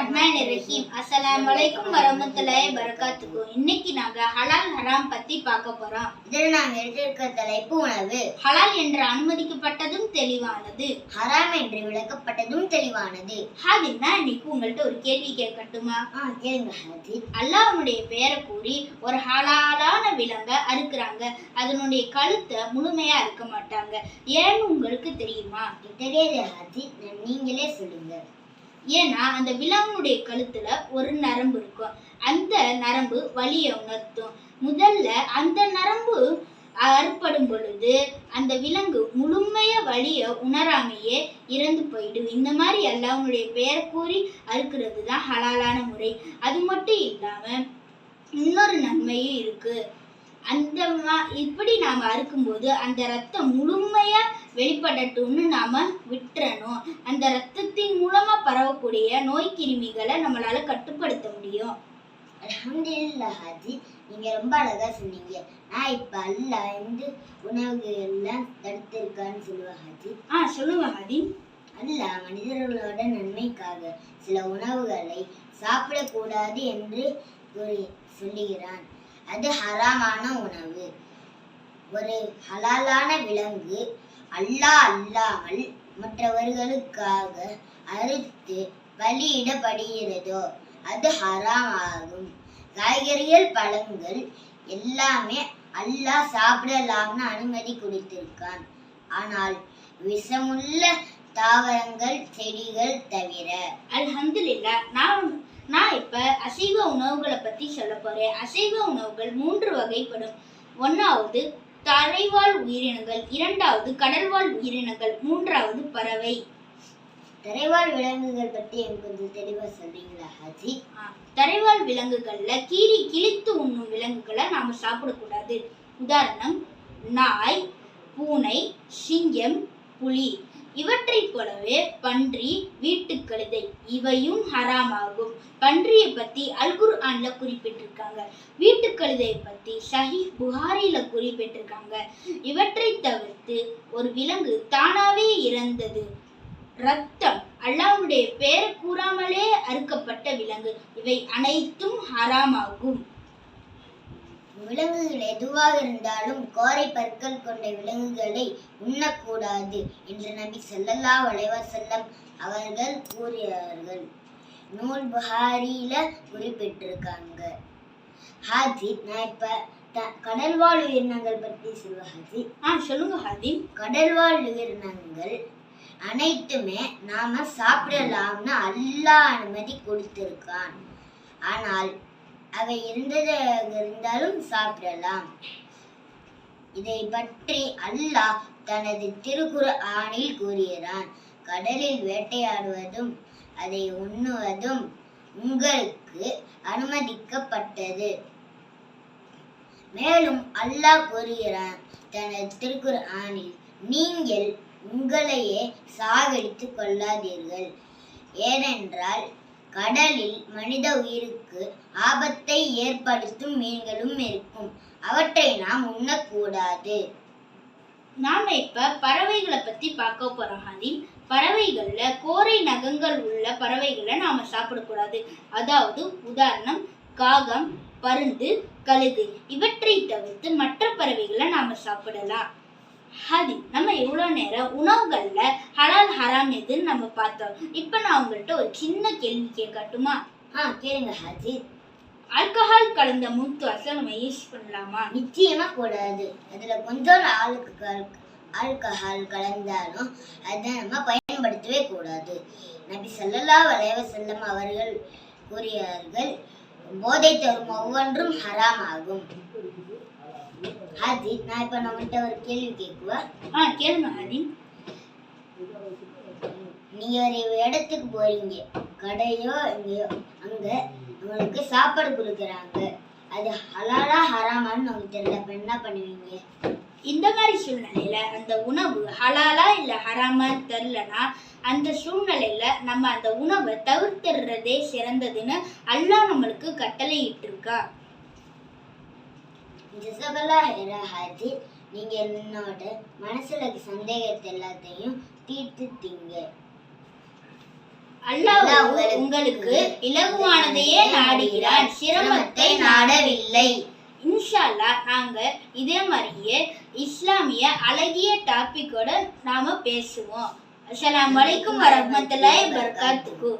ரஹ்மான் ரஹீம். அஸ்ஸலாமு அலைக்கும் வரமத்துல்லாஹி வரகாத்துக்கு இன்னைக்கு நாங்க ஹலால் ஹராம் பத்தி பார்க்க போறோம். இதில் நாம் எடுத்திருக்க தலைப்பு உணவு. ஹலால் என்று அனுமதிக்கப்பட்டதும் தெளிவானது. ஹராம் என்று விளக்கப்பட்டதும் தெளிவானது. ஹாதின்னா இன்னைக்கு உங்கள்ட்ட ஒரு கேள்வி கேட்கட்டுமா? ஆ கேளுங்க ஹாஜி அல்லாஹ்வுடைய பெயரை கூறி ஒரு ஹலாலான விலங்கை அறுக்குறாங்க. அதனுடைய கழுத்தை முழுமையா அறுக்க மாட்டாங்க. ஏன்னு உங்களுக்கு தெரியுமா? தெரியாது ஹாஜி நீங்களே சொல்லுங்க. ஏன்னா அந்த விலங்குடைய கழுத்துல ஒரு நரம்பு இருக்கும். அந்த நரம்பு வலியை உணர்த்தும். முதல்ல அந்த நரம்பு அறுப்படும் பொழுது அந்த விலங்கு முழுமைய வழிய உணராமையே இறந்து போயிடும். இந்த மாதிரி எல்லாவங்களுடைய பெயரை கூறி அறுக்கிறது தான் ஹலாலான முறை. அது மட்டும் இல்லாம இன்னொரு நன்மையும் இருக்கு. அந்த இப்படி நாம அறுக்கும்போது அந்த ரத்தம் முழுமையா வெளிப்படட்டும்னு நாம விட்டுறணும். அந்த ரத்தத்தின் மூலமா பரவக்கூடிய நோய் கிருமிகளை நம்மளால கட்டுப்படுத்த முடியும். அல்ஹம்துலில்லாஹ் ஹாஜி நீங்க ரொம்ப அழகா சொன்னீங்க. நான் இப்ப அல்லாஹ் எந்த உணவுகள் எல்லாம் தடுத்திருக்கான்னு சொல்லுவா ஹாஜி. ஆ சொல்லுங்க ஹாதி அல்லாஹ் மனிதர்களோட நன்மைக்காக சில உணவுகளை சாப்பிடக்கூடாது என்று கூறி சொல்லுகிறான். அது ஹராமான உணவு. ஒரு ஹலாலான விலங்கு அல்லாஹ் அல்லாமல் மற்றவர்களுக்காக அறுத்து பலியிடப்படுகிறதோ அது ஹராம் ஆகும் காய்கறிகள் பழங்கள் எல்லாமே அல்லாஹ் சாப்பிடலாம்னு அனுமதி கொடுத்திருக்கான். ஆனால் விஷமுள்ள தாவரங்கள் செடிகள் தவிர அல்ஹம்துலில்லா நான் நான் இப்ப அசைவ உணவுகளை பத்தி சொல்ல போறேன். அசைவ உணவுகள் மூன்று வகைப்படும். ஒன்னாவது தரைவாழ் உயிரினங்கள் இரண்டாவது கடல்வாழ் உயிரினங்கள் மூன்றாவது பறவை. தரைவாழ் விலங்குகள் பற்றி எனக்கு கொஞ்சம் தெளிவாக சொல்றீங்களா ஹாஜி? ஆ, தரைவாழ் விலங்குகள்ல கீறி கிழித்து உண்ணும் விலங்குகளை நாம சாப்பிடக்கூடாது. உதாரணம் நாய் பூனை சிங்கம் புலி. இவற்றைப் போலவே பன்றி வீட்டுக் கழுதை இவையும் ஹராமாகும். பன்றியை பத்தி அல்குர் ஆன்ல குறிப்பிட்டிருக்காங்க. வீட்டுக் கழுதையை பத்தி ஷஹி புகாரில குறிப்பிட்டிருக்காங்க. இவற்றை தவிர்த்து ஒரு விலங்கு தானாவே இறந்தது. ரத்தம் அல்லாஹ்வுடைய பெயர் கூறாமலே அறுக்கப்பட்ட விலங்கு. இவை அனைத்தும் ஹராமாகும். விலங்குகள் எதுவாக இருந்தாலும் கோரை பற்கள் கொண்ட விலங்குகளை உண்ணக்கூடாது என்று நபி ஸல்லல்லாஹு அலைஹி வஸல்லம் அவர்கள் கூறினார்கள் நூல் புகாரியில குறிப்பிட்டிருக்காங்க. ஹாஜி நான் இப்ப கடல்வாழ் உயிரினங்கள் பற்றி சொல்லுவேன் ஹாஜி ஆ சொல்லுங்க ஹாதி கடல்வாழ் உயிரினங்கள் அனைத்துமே நாம சாப்பிடலாம்னு அல்லாஹ் அனுமதி கொடுத்திருக்கான். ஆனால் அவை இருந்ததாக இருந்தாலும் சாப்பிடலாம். இதை பற்றி அல்லாஹ் தனது திருக்குறு ஆணில் கூறுகிறான். கடலில் வேட்டையாடுவதும் அதை உண்ணுவதும் உங்களுக்கு அனுமதிக்கப்பட்டது. மேலும் அல்லாஹ் கூறுகிறான் தனது திருக்குறு ஆணில் நீங்கள் உங்களையே சாகடித்துக் கொள்ளாதீர்கள். ஏனென்றால் கடலில் மனித உயிருக்கு ஆபத்தை ஏற்படுத்தும் மீன்களும் இருக்கும். அவற்றை நாம் உண்ணக்கூடாது. நாம இப்ப பறவைகளை பத்தி பார்க்க போறோம் ஹலீம். பறவைகள்ல கோரை நகங்கள் உள்ள பறவைகளை நாம சாப்பிடக்கூடாது. அதாவது உதாரணம் காகம் பருந்து கழுகு இவற்றை தவிர்த்து மற்ற பறவைகளை நாம சாப்பிடலாம். ஹாதி நம்ம எவ்வளவு நேரம் உணவுகள்ல ஹலால் ஹராம் எதுன்னு நம்ம பார்த்தோம். இப்ப நான் உங்கள்கிட்ட ஒரு சின்ன கேள்வி கேட்கட்டுமா? ஆ கேளுங்க ஹாஜி. ஆல்கஹால் கலந்த மூத்துவாசம் நம்ம யூஸ் பண்ணலாமா? நிச்சயமா கூடாது. அதுல கொஞ்சம் ஆல்கஹால் ஆல்கஹால் கலந்தாலும் அதை நம்ம பயன்படுத்தவே கூடாது. நபி ஸல்லல்லாஹு அலைஹி வஸல்லம் அவர்கள் கூறியார்கள் போதை தரும் ஒவ்வொன்றும் ஹராம் ஆகும். ஹாஜி நான் இப்ப நம்மகிட்ட ஒரு கேள்வி கேட்குவா? ஆ கேளுங்க ஹாதி. நீங்க ஒரு இடத்துக்கு போறீங்க. கடையோ எங்கேயோ அங்க உங்களுக்கு சாப்பாடு கொடுக்குறாங்க. அது ஹலாலா ஹராமான்னு உங்களுக்கு தெரியல அப்ப என்ன பண்ணுவீங்க? இந்த மாதிரி சூழ்நிலையில அந்த உணவு ஹலாலா இல்ல ஹராமான்னு தெரிலனா அந்த சூழ்நிலையில நம்ம அந்த உணவை தவிர்த்துறதே சிறந்ததுன்னு அல்லாஹ் நம்மளுக்கு கட்டளை இட்டிருக்கா ஜசகலா ஹெரா ஹாஜி நீங்க என்னோட மனசுல சந்தேகத்தை எல்லாத்தையும் தீர்த்துட்டீங்க அல்லாஹ் அல்லாஹ் உங்களுக்கு இலகுவானதையே நாடுகிறான் சிரமத்தை நாடவில்லை. இன்ஷா அல்லாஹ் நாங்க இதே மாதிரியே இஸ்லாமிய அழகிய டாபிக்கோட நாம பேசுவோம். அஸ்ஸலாமு அலைக்கும் வரஹ்மத்துல்லாஹி வபரகாத்துஹு.